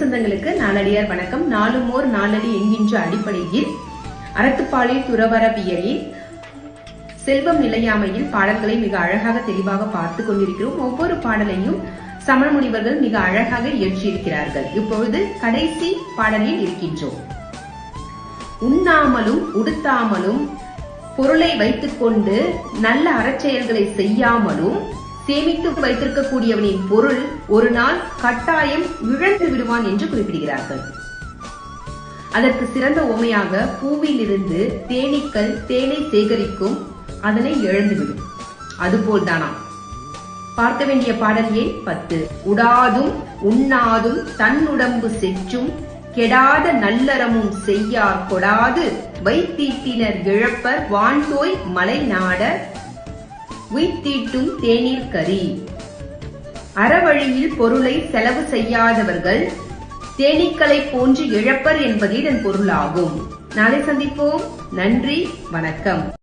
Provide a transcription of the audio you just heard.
சொந்தங்களுக்கு நாளடியார் வணக்கம். நாலுமோர் நாளடி என்கின்ற அடிப்படையில் அறத்துப்பாலில் துறவரவியலில் செல்வம் நிலையாமையில் பாடல்களை மிக அழகாக தெளிவாக பார்த்து கொண்டிருக்கிறோம். ஒவ்வொரு பாடலையும் சமண முனிவர்கள் மிக அழகாக இயற்றியிருக்கிறார்கள். இப்பொழுது கடைசி பாடலில் இருக்கின்றோம். உண்ணாமலும் உடுத்தாமலும் பொருளை வைத்துக்கொண்டு நல்ல அறச்செயல்களை செய்யாமலும் சேமித்து வைத்திருக்கக்கூடியவனின் பொருள் ஒரு நாள் கட்டாயம் இழந்து விடுவான் என்று குறிப்பிடுகிறார்கள். அதற்கு சிறந்த உமையாக பூவிலிருந்து தேனீக்கள் தேனை சேகரிக்கும் அதனை இழந்துவிடும். அதுபோல் தானாம் பார்க்க வேண்டிய பாடல் எண் பத்து. உடாதும் உண்ணாதும் தன்னுடம்பு செற்றும் கெடாத நல்லறமும் செய்யார் கொடாது வைத்தீட்டினர் இழப்பர் வான்தோய் மலை நாட உய்தீட்டும் தேநீர் கறி. அறவழியில் பொருளை செலவு செய்யாதவர்கள் தேனீக்களை போன்று இழப்பர் என்பது இதன் பொருளாகும். நாளை சந்திப்போம். நன்றி. வணக்கம்.